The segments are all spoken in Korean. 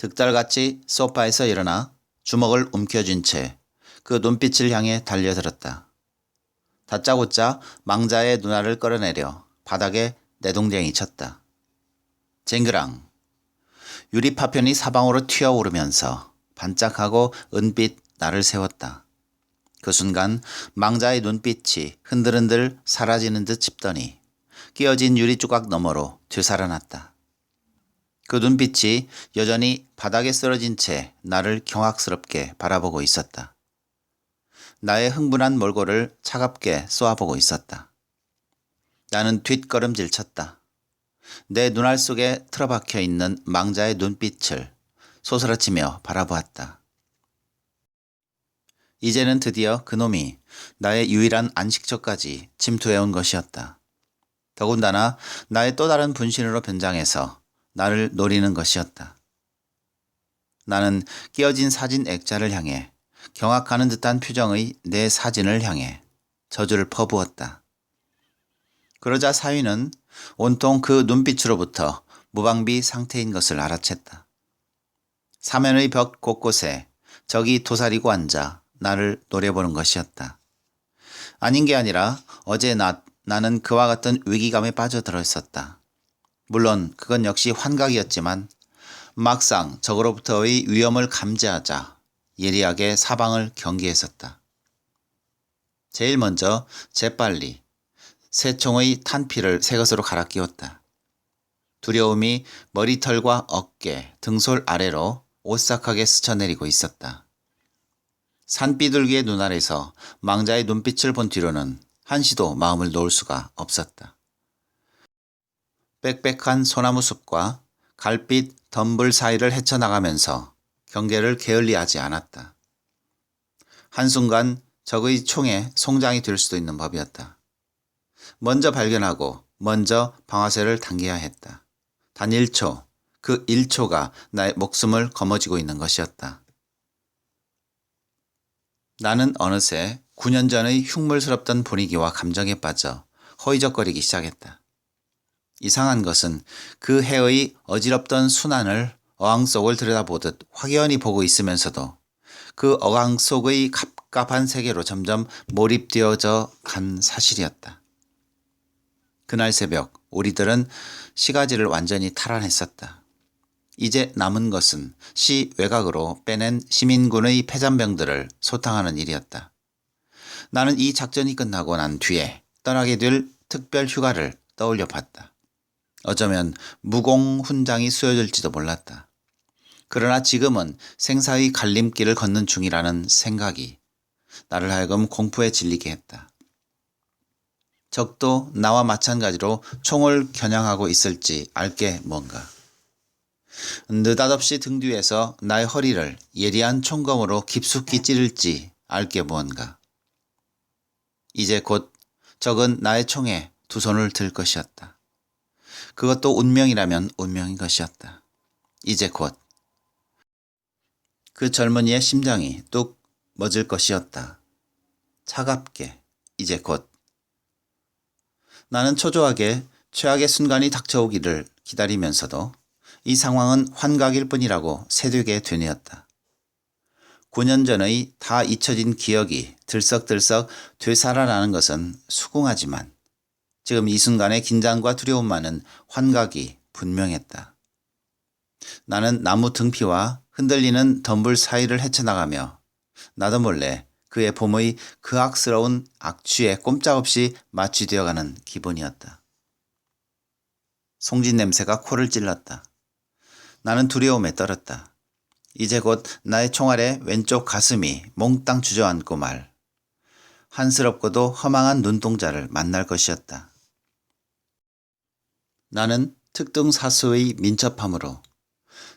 득달같이 소파에서 일어나 주먹을 움켜쥔 채 그 눈빛을 향해 달려들었다. 다짜고짜 망자의 눈알을 끌어내려 바닥에 내동댕이 쳤다. 쟁그랑 유리 파편이 사방으로 튀어오르면서 반짝하고 은빛 나를 세웠다. 그 순간 망자의 눈빛이 흔들흔들 사라지는 듯 싶더니 끼어진 유리 조각 너머로 되살아났다. 그 눈빛이 여전히 바닥에 쓰러진 채 나를 경악스럽게 바라보고 있었다. 나의 흥분한 몰골을 차갑게 쏘아보고 있었다. 나는 뒷걸음질 쳤다. 내 눈알 속에 틀어박혀 있는 망자의 눈빛을 소스라치며 바라보았다. 이제는 드디어 그놈이 나의 유일한 안식처까지 침투해온 것이었다. 더군다나 나의 또 다른 분신으로 변장해서 나를 노리는 것이었다. 나는 끼어진 사진 액자를 향해 경악하는 듯한 표정의 내 사진을 향해 저주를 퍼부었다. 그러자 사위는 온통 그 눈빛으로부터 무방비 상태인 것을 알아챘다. 사면의 벽 곳곳에 적이 도사리고 앉아 나를 노려보는 것이었다. 아닌 게 아니라 어제 낮 나는 그와 같은 위기감에 빠져들어 있었다. 물론 그건 역시 환각이었지만 막상 적으로부터의 위험을 감지하자 예리하게 사방을 경계했었다. 제일 먼저 재빨리 새 총의 탄피를 새 것으로 갈아 끼웠다. 두려움이 머리털과 어깨, 등솔 아래로 오싹하게 스쳐내리고 있었다. 산비둘기의 눈알에서 망자의 눈빛을 본 뒤로는 한시도 마음을 놓을 수가 없었다. 빽빽한 소나무 숲과 갈빛 덤불 사이를 헤쳐나가면서 경계를 게을리하지 않았다. 한순간 적의 총에 송장이 될 수도 있는 법이었다. 먼저 발견하고 먼저 방아쇠를 당겨야 했다. 단 1초, 그 1초가 나의 목숨을 거머쥐고 있는 것이었다. 나는 어느새 9년 전의 흉물스럽던 분위기와 감정에 빠져 허이적거리기 시작했다. 이상한 것은 그 해의 어지럽던 순환을 어항 속을 들여다보듯 확연히 보고 있으면서도 그 어항 속의 갑갑한 세계로 점점 몰입되어져 간 사실이었다. 그날 새벽 우리들은 시가지를 완전히 탈환했었다. 이제 남은 것은 시 외곽으로 빼낸 시민군의 폐잔병들을 소탕하는 일이었다. 나는 이 작전이 끝나고 난 뒤에 떠나게 될 특별 휴가를 떠올려 봤다. 어쩌면 무공 훈장이 수여질지도 몰랐다. 그러나 지금은 생사의 갈림길을 걷는 중이라는 생각이 나를 하여금 공포에 질리게 했다. 적도 나와 마찬가지로 총을 겨냥하고 있을지 알게 뭔가. 느닷없이 등 뒤에서 나의 허리를 예리한 총검으로 깊숙이 찌를지 알게 뭔가. 이제 곧 적은 나의 총에 두 손을 들 것이었다. 그것도 운명이라면 운명인 것이었다. 이제 곧. 그 젊은이의 심장이 뚝 멎을 것이었다. 차갑게, 이제 곧. 나는 초조하게 최악의 순간이 닥쳐오기를 기다리면서도 이 상황은 환각일 뿐이라고 새되게 되뇌었다. 9년 전의 다 잊혀진 기억이 들썩들썩 되살아나는 것은 수긍하지만 지금 이 순간의 긴장과 두려움만은 환각이 분명했다. 나는 나무 등피와 흔들리는 덤불 사이를 헤쳐나가며 나도 몰래 그의 봄의 그악스러운 악취에 꼼짝없이 마취되어가는 기분이었다. 송진 냄새가 코를 찔렀다. 나는 두려움에 떨었다. 이제 곧 나의 총알에 왼쪽 가슴이 몽땅 주저앉고 말. 한스럽고도 허망한 눈동자를 만날 것이었다. 나는 특등 사수의 민첩함으로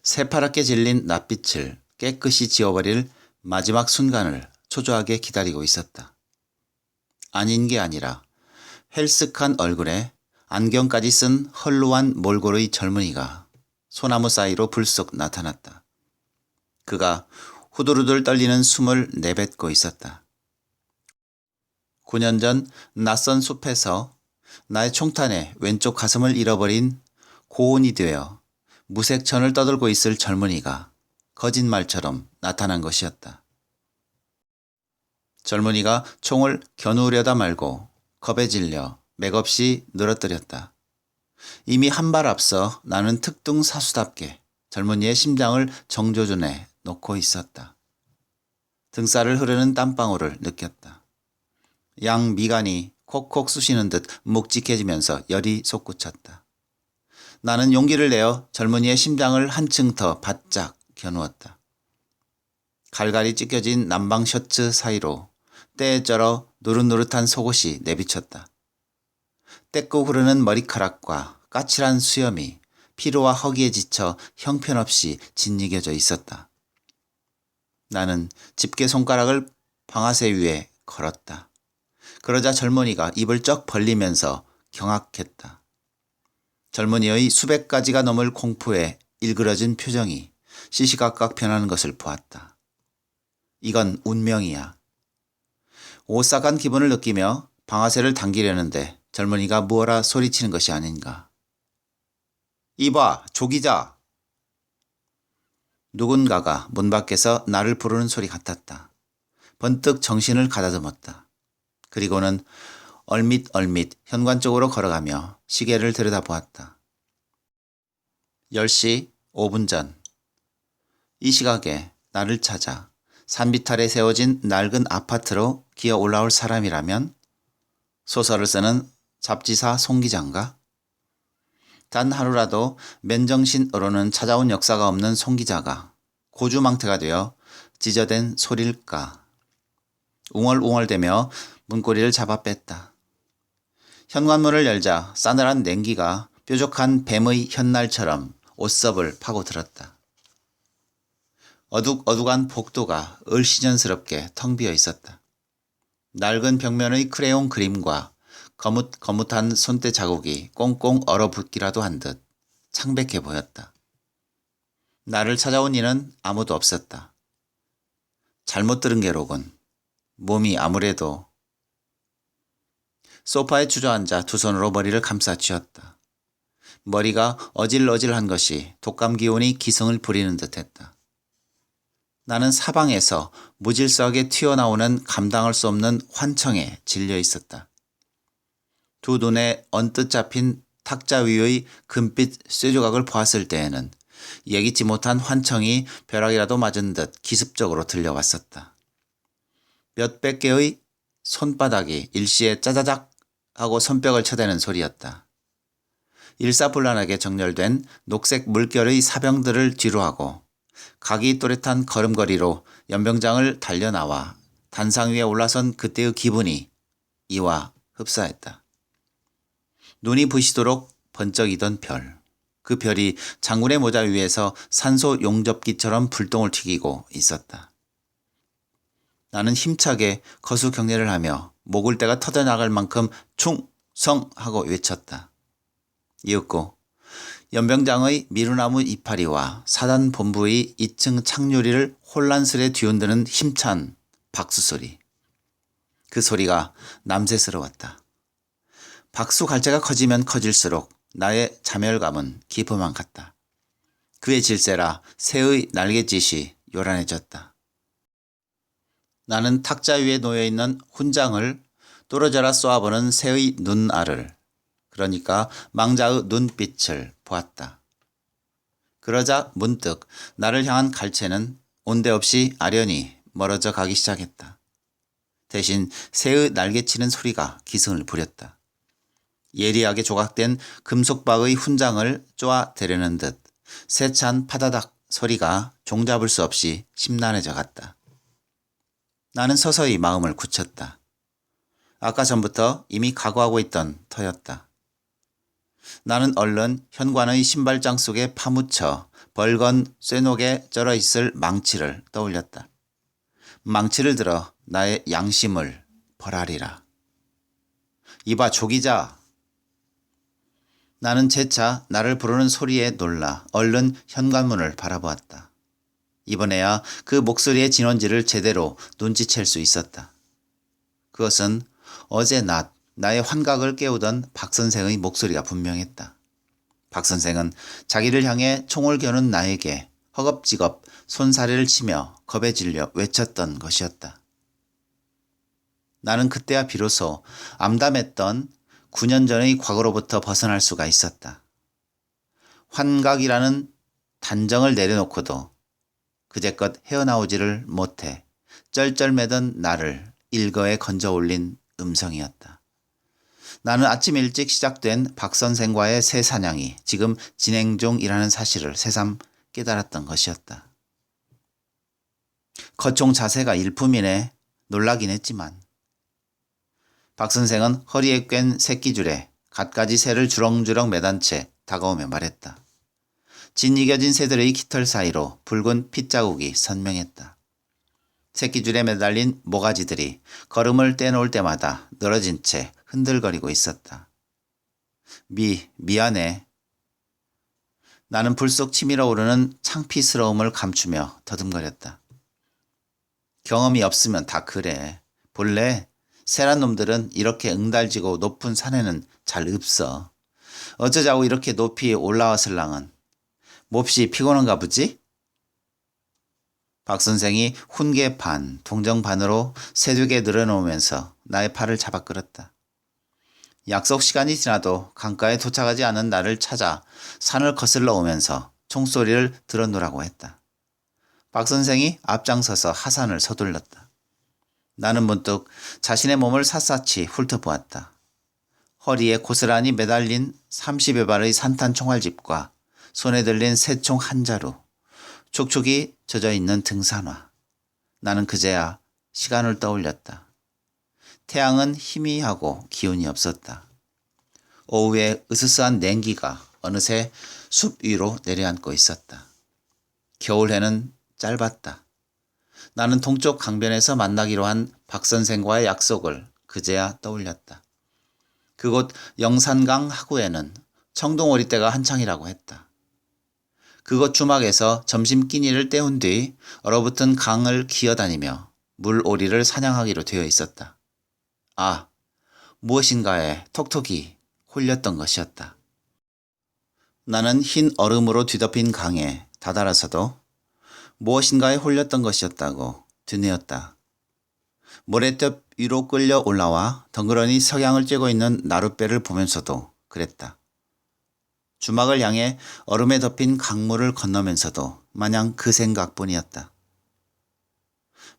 새파랗게 질린 낯빛을 깨끗이 지워버릴 마지막 순간을 초조하게 기다리고 있었다. 아닌 게 아니라 헬쓱한 얼굴에 안경까지 쓴 헐루한 몰골의 젊은이가 소나무 사이로 불쑥 나타났다. 그가 후두루들 떨리는 숨을 내뱉고 있었다. 9년 전 낯선 숲에서 나의 총탄에 왼쪽 가슴을 잃어버린 고온이 되어 무색천을 떠들고 있을 젊은이가 거짓말처럼 나타난 것이었다. 젊은이가 총을 겨누려다 말고 겁에 질려 맥없이 늘어뜨렸다. 이미 한 발 앞서 나는 특등 사수답게 젊은이의 심장을 정조준에 놓고 있었다. 등살을 흐르는 땀방울을 느꼈다. 양 미간이 콕콕 쑤시는 듯 묵직해지면서 열이 솟구쳤다. 나는 용기를 내어 젊은이의 심장을 한층 더 바짝 겨누었다. 갈갈이 찢겨진 남방 셔츠 사이로 때에 쩔어 노릇노릇한 속옷이 내비쳤다. 떼고 흐르는 머리카락과 까칠한 수염이 피로와 허기에 지쳐 형편없이 짓이겨져 있었다. 나는 집게 손가락을 방아쇠 위에 걸었다. 그러자 젊은이가 입을 쩍 벌리면서 경악했다. 젊은이의 수백 가지가 넘을 공포에 일그러진 표정이 시시각각 변하는 것을 보았다. 이건 운명이야. 오싹한 기분을 느끼며 방아쇠를 당기려는데 젊은이가 무어라 소리치는 것이 아닌가. 이봐, 조기자. 누군가가 문 밖에서 나를 부르는 소리 같았다. 번뜩 정신을 가다듬었다. 그리고는 얼밋 얼밋 현관 쪽으로 걸어가며 시계를 들여다보았다. 10시 5분 전. 이 시각에 나를 찾아 산비탈에 세워진 낡은 아파트로 기어 올라올 사람이라면 소설을 쓰는 잡지사 송 기자인가? 단 하루라도 맨정신으로는 찾아온 역사가 없는 송 기자가 고주망태가 되어 지저댄 소릴까? 웅얼웅얼대며 문고리를 잡아 뺐다. 현관문을 열자 싸늘한 냉기가 뾰족한 뱀의 현날처럼 옷섭을 파고들었다. 어둑어둑한 복도가 을시년스럽게 텅 비어 있었다. 낡은 벽면의 크레용 그림과 거뭇거뭇한 손때 자국이 꽁꽁 얼어붙기라도 한 듯 창백해 보였다. 나를 찾아온 이는 아무도 없었다. 잘못 들은 게로군. 몸이 아무래도 소파에 주저앉아 두 손으로 머리를 감싸 쥐었다. 머리가 어질어질한 것이 독감 기운이 기승을 부리는 듯했다. 나는 사방에서 무질서하게 튀어나오는 감당할 수 없는 환청에 질려 있었다. 두 눈에 언뜻 잡힌 탁자 위의 금빛 쇠조각을 보았을 때에는 예기치 못한 환청이 벼락이라도 맞은 듯 기습적으로 들려왔었다. 몇백 개의 손바닥이 일시에 짜자작 하고 손뼉을 쳐대는 소리였다. 일사불란하게 정렬된 녹색 물결의 사병들을 뒤로하고 각이 또렷한 걸음걸이로 연병장을 달려나와 단상 위에 올라선 그때의 기분이 이와 흡사했다. 눈이 부시도록 번쩍이던 별. 그 별이 장군의 모자 위에서 산소 용접기처럼 불똥을 튀기고 있었다. 나는 힘차게 거수 경례를 하며 목을 때가 터져나갈 만큼 충성하고 외쳤다. 이윽고 연병장의 미루나무 이파리와 사단 본부의 2층 창유리를 혼란스레 뒤흔드는 힘찬 박수 소리. 그 소리가 남새스러웠다. 박수 갈채가 커지면 커질수록 나의 자멸감은 깊어만 갔다. 그의 질세라 새의 날갯짓이 요란해졌다. 나는 탁자 위에 놓여있는 훈장을 떨어져라 쏘아보는 새의 눈알을 그러니까 망자의 눈빛을 보았다. 그러자 문득 나를 향한 갈채는 온데 없이 아련히 멀어져 가기 시작했다. 대신 새의 날개치는 소리가 기승을 부렸다. 예리하게 조각된 금속박의 훈장을 쪼아대려는 듯 세찬 파다닥 소리가 종잡을 수 없이 심란해져 갔다. 나는 서서히 마음을 굳혔다. 아까 전부터 이미 각오하고 있던 터였다. 나는 얼른 현관의 신발장 속에 파묻혀 벌건 쇠녹에 쩔어 있을 망치를 떠올렸다. 망치를 들어 나의 양심을 벌하리라. 이봐 조기자. 나는 재차 나를 부르는 소리에 놀라 얼른 현관문을 바라보았다. 이번에야 그 목소리의 진원지를 제대로 눈치챌 수 있었다. 그것은 어제 낮 나의 환각을 깨우던 박 선생의 목소리가 분명했다. 박 선생은 자기를 향해 총을 겨눈 나에게 허겁지겁 손사래를 치며 겁에 질려 외쳤던 것이었다. 나는 그때야 비로소 암담했던 9년 전의 과거로부터 벗어날 수가 있었다. 환각이라는 단정을 내려놓고도 그제껏 헤어나오지를 못해 쩔쩔매던 나를 일거에 건져 올린 음성이었다. 나는 아침 일찍 시작된 박 선생과의 새 사냥이 지금 진행 중이라는 사실을 새삼 깨달았던 것이었다. 거총 자세가 일품이네 놀라긴 했지만 박 선생은 허리에 꿰n 새끼줄에 갖가지 새를 주렁주렁 매단 채 다가오며 말했다. 진 이겨진 새들의 깃털 사이로 붉은 핏자국이 선명했다. 새끼줄에 매달린 모가지들이 걸음을 떼놓을 때마다 늘어진 채 흔들거리고 있었다. 미, 미안해. 나는 불쑥 치밀어 오르는 창피스러움을 감추며 더듬거렸다. 경험이 없으면 다 그래. 본래 세란 놈들은 이렇게 응달지고 높은 산에는 잘 없어. 어쩌자고 이렇게 높이 올라왔을랑은 몹시 피곤한가 보지? 박 선생이 훈계 반, 동정 반으로 세두개 늘어놓으면서 나의 팔을 잡아 끌었다. 약속 시간이 지나도 강가에 도착하지 않은 나를 찾아 산을 거슬러 오면서 총소리를 들어놓으라고 했다. 박 선생이 앞장서서 하산을 서둘렀다. 나는 문득 자신의 몸을 샅샅이 훑어보았다. 허리에 고스란히 매달린 30여 발의 산탄 총알집과 손에 들린 새총 한 자루, 촉촉이 젖어 있는 등산화. 나는 그제야 시간을 떠올렸다. 태양은 희미하고 기운이 없었다. 오후에 으스스한 냉기가 어느새 숲 위로 내려앉고 있었다. 겨울해는 짧았다. 나는 동쪽 강변에서 만나기로 한 박 선생과의 약속을 그제야 떠올렸다. 그곳 영산강 하구에는 청동오리떼가 한창이라고 했다. 그곳 주막에서 점심 끼니를 때운 뒤 얼어붙은 강을 기어다니며 물오리를 사냥하기로 되어 있었다. 아, 무엇인가에 톡톡이 홀렸던 것이었다. 나는 흰 얼음으로 뒤덮인 강에 다다라서도 무엇인가에 홀렸던 것이었다고 뒤내었다. 모래톱 위로 끌려 올라와 덩그러니 석양을 쬐고 있는 나룻배를 보면서도 그랬다. 주막을 향해 얼음에 덮인 강물을 건너면서도 마냥 그 생각뿐이었다.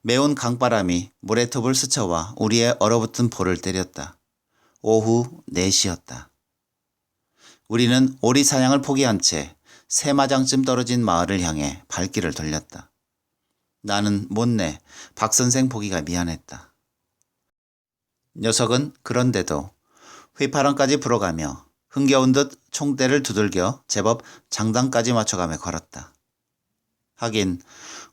매운 강바람이 모래톱을 스쳐와 우리의 얼어붙은 볼을 때렸다. 오후 4시였다. 우리는 오리 사냥을 포기한 채 세마장쯤 떨어진 마을을 향해 발길을 돌렸다. 나는 못내 박 선생 보기가 미안했다. 녀석은 그런데도 휘파람까지 불어가며 흥겨운 듯 총대를 두들겨 제법 장단까지 맞춰가며 걸었다. 하긴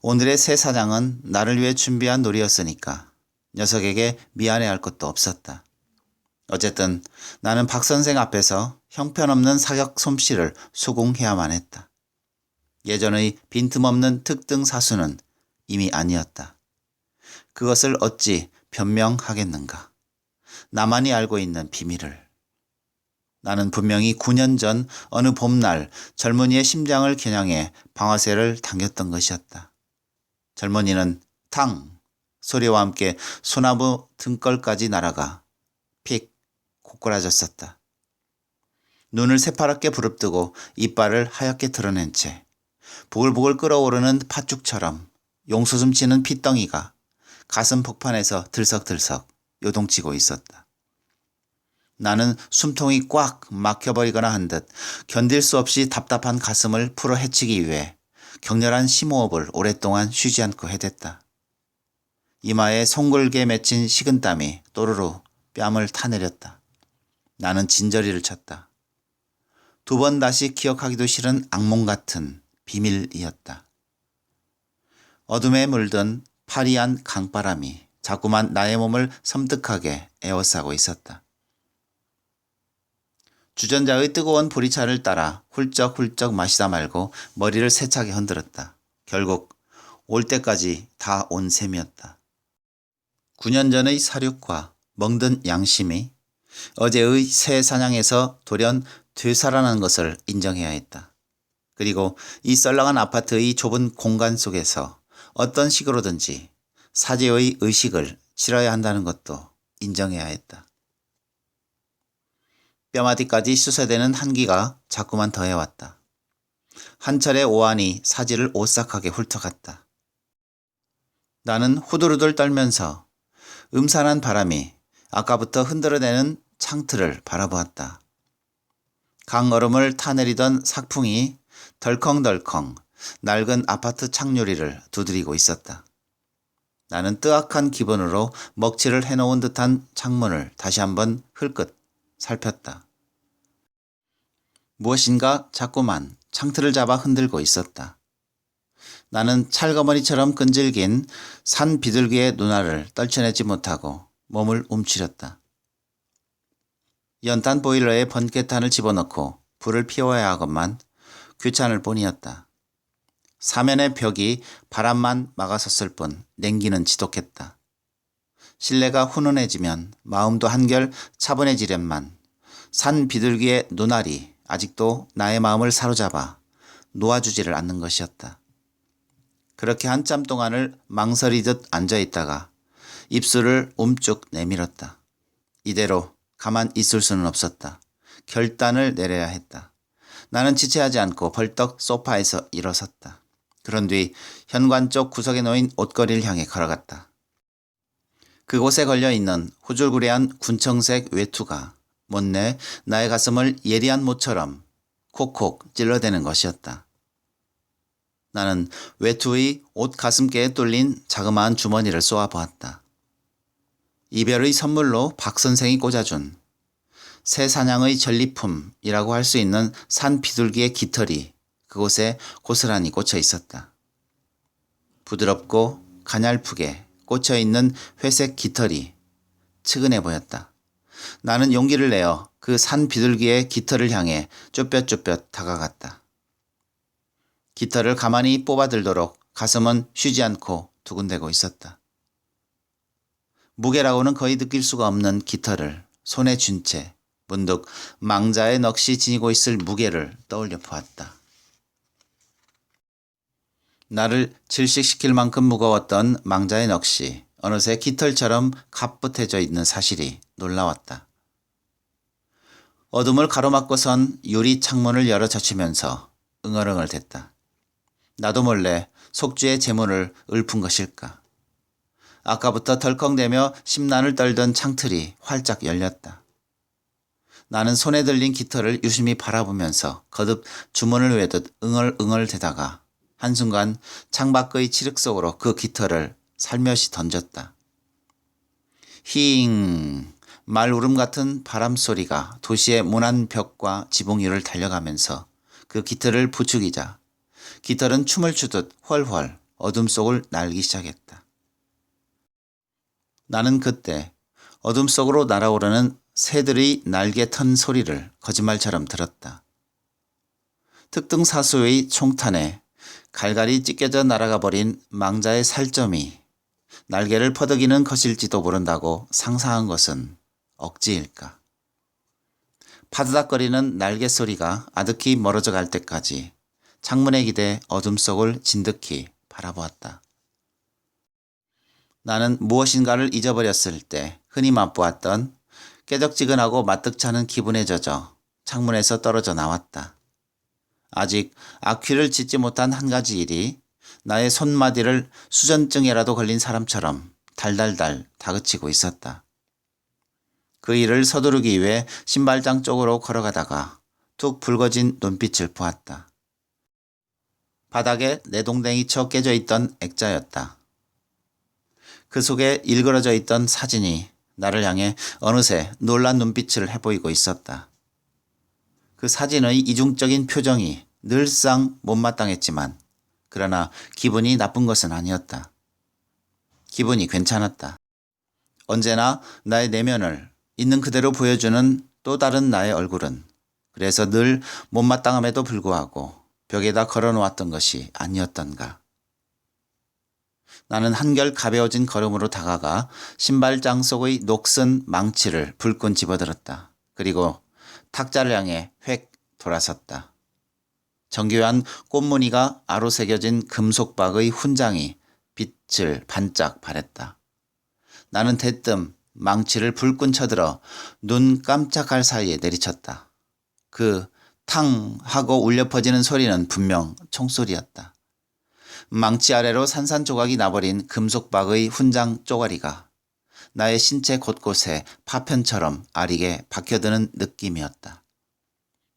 오늘의 새 사냥은 나를 위해 준비한 놀이였으니까 녀석에게 미안해할 것도 없었다. 어쨌든 나는 박 선생 앞에서 형편없는 사격 솜씨를 수긍해야만 했다. 예전의 빈틈없는 특등 사수는 이미 아니었다. 그것을 어찌 변명하겠는가. 나만이 알고 있는 비밀을. 나는 분명히 9년 전 어느 봄날 젊은이의 심장을 겨냥해 방아쇠를 당겼던 것이었다. 젊은이는 탕 소리와 함께 소나무 등걸까지 날아가 픽 고꾸라졌었다. 눈을 새파랗게 부릅뜨고 이빨을 하얗게 드러낸 채 보글보글 끓어오르는 팥죽처럼 용수숨 치는 핏덩이가 가슴 폭판에서 들썩들썩 요동치고 있었다. 나는 숨통이 꽉 막혀버리거나 한 듯 견딜 수 없이 답답한 가슴을 풀어 헤치기 위해 격렬한 심호흡을 오랫동안 쉬지 않고 해댔다. 이마에 송글게 맺힌 식은땀이 또르르 뺨을 타내렸다. 나는 진저리를 쳤다. 두 번 다시 기억하기도 싫은 악몽 같은 비밀이었다. 어둠에 물든 파리한 강바람이 자꾸만 나의 몸을 섬뜩하게 에워싸고 있었다. 주전자의 뜨거운 보리차를 따라 훌쩍훌쩍 마시다 말고 머리를 세차게 흔들었다. 결국 올 때까지 다 온 셈이었다. 9년 전의 사륙과 멍든 양심이 어제의 새 사냥에서 돌연 되살아난 것을 인정해야 했다. 그리고 이 썰렁한 아파트의 좁은 공간 속에서 어떤 식으로든지 사제의 의식을 치러야 한다는 것도 인정해야 했다. 뼈마디까지 쑤셔대는 한기가 자꾸만 더해왔다. 한 차례 오한이 사지를 오싹하게 훑어갔다. 나는 후들후들 떨면서 음산한 바람이 아까부터 흔들어대는 창틀을 바라보았다. 강얼음을 타내리던 삭풍이 덜컹덜컹 낡은 아파트 창유리를 두드리고 있었다. 나는 뜨악한 기분으로 먹칠을 해놓은 듯한 창문을 다시 한번 흘끗 살폈다. 무엇인가 자꾸만 창틀을 잡아 흔들고 있었다. 나는 찰거머리처럼 끈질긴 산 비둘기의 눈알을 떨쳐내지 못하고 몸을 움츠렸다. 연탄 보일러에 번개탄을 집어넣고 불을 피워야 하건만 귀찮을 뿐이었다. 사면의 벽이 바람만 막아섰을 뿐 냉기는 지독했다. 실내가 훈훈해지면 마음도 한결 차분해지련만 산 비둘기의 눈알이 아직도 나의 마음을 사로잡아 놓아주지를 않는 것이었다. 그렇게 한참 동안을 망설이듯 앉아 있다가 입술을 움쭉 내밀었다. 이대로 가만 있을 수는 없었다. 결단을 내려야 했다. 나는 지체하지 않고 벌떡 소파에서 일어섰다. 그런 뒤 현관 쪽 구석에 놓인 옷걸이를 향해 걸어갔다. 그곳에 걸려 있는 후줄구레한 군청색 외투가 못내 나의 가슴을 예리한 모처럼 콕콕 찔러대는 것이었다. 나는 외투의 옷 가슴께에 뚫린 자그마한 주머니를 쏘아 보았다. 이별의 선물로 박 선생이 꽂아준 새 사냥의 전리품이라고 할 수 있는 산 비둘기의 깃털이 그곳에 고스란히 꽂혀 있었다. 부드럽고 가냘프게 꽂혀 있는 회색 깃털이 측은해 보였다. 나는 용기를 내어 그 산 비둘기의 깃털을 향해 쭈뼛쭈뼛 다가갔다. 깃털을 가만히 뽑아들도록 가슴은 쉬지 않고 두근대고 있었다. 무게라고는 거의 느낄 수가 없는 깃털을 손에 쥔 채 문득 망자의 넋이 지니고 있을 무게를 떠올려 보았다. 나를 질식시킬 만큼 무거웠던 망자의 넋이 어느새 깃털처럼 갑붙해져 있는 사실이 놀라웠다. 어둠을 가로막고선 유리 창문을 열어 젖히면서 응얼응얼 댔다. 나도 몰래 속주의 재문을 읊은 것일까. 아까부터 덜컹대며 심란을 떨던 창틀이 활짝 열렸다. 나는 손에 들린 깃털을 유심히 바라보면서 거듭 주문을 외듯 응얼응얼 대다가 한순간 창밖의 칠흑 속으로 그 깃털을 살며시 던졌다. 힝 말울음 같은 바람 소리가 도시의 무난 벽과 지붕 위를 달려가면서 그 깃털을 부추기자 깃털은 춤을 추듯 훨훨 어둠 속을 날기 시작했다. 나는 그때 어둠 속으로 날아오르는 새들의 날개 턴 소리를 거짓말처럼 들었다. 특등 사수의 총탄에 갈갈이 찢겨져 날아가 버린 망자의 살점이 날개를 퍼덕이는 것일지도 모른다고 상상한 것은 억지일까. 파드닥거리는 날개 소리가 아득히 멀어져 갈 때까지 창문에 기대 어둠 속을 진득히 바라보았다. 나는 무엇인가를 잊어버렸을 때 흔히 맛보았던 깨적지근하고 마뜩찮은 기분에 젖어 창문에서 떨어져 나왔다. 아직 악귀를 짓지 못한 한 가지 일이 나의 손마디를 수전증에라도 걸린 사람처럼 달달달 다그치고 있었다. 그 일을 서두르기 위해 신발장 쪽으로 걸어가다가 툭 붉어진 눈빛을 보았다. 바닥에 내동댕이 쳐 깨져 있던 액자였다. 그 속에 일그러져 있던 사진이 나를 향해 어느새 놀란 눈빛을 해보이고 있었다. 그 사진의 이중적인 표정이 늘상 못마땅했지만 그러나 기분이 나쁜 것은 아니었다. 기분이 괜찮았다. 언제나 나의 내면을 있는 그대로 보여주는 또 다른 나의 얼굴은 그래서 늘 못마땅함에도 불구하고 벽에다 걸어놓았던 것이 아니었던가. 나는 한결 가벼워진 걸음으로 다가가 신발장 속의 녹슨 망치를 불끈 집어들었다. 그리고 탁자를 향해 획 돌아섰다. 정교한 꽃무늬가 아로 새겨진 금속박의 훈장이 빛을 반짝 발했다. 나는 대뜸 망치를 불끈 쳐들어 눈 깜짝할 사이에 내리쳤다. 그 탕 하고 울려 퍼지는 소리는 분명 총소리였다. 망치 아래로 산산조각이 나버린 금속박의 훈장 쪼가리가 나의 신체 곳곳에 파편처럼 아리게 박혀드는 느낌이었다.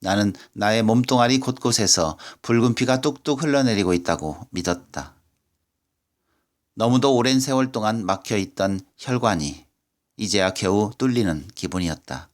나는 나의 몸뚱아리 곳곳에서 붉은 피가 뚝뚝 흘러내리고 있다고 믿었다. 너무도 오랜 세월 동안 막혀 있던 혈관이 이제야 겨우 뚫리는 기분이었다.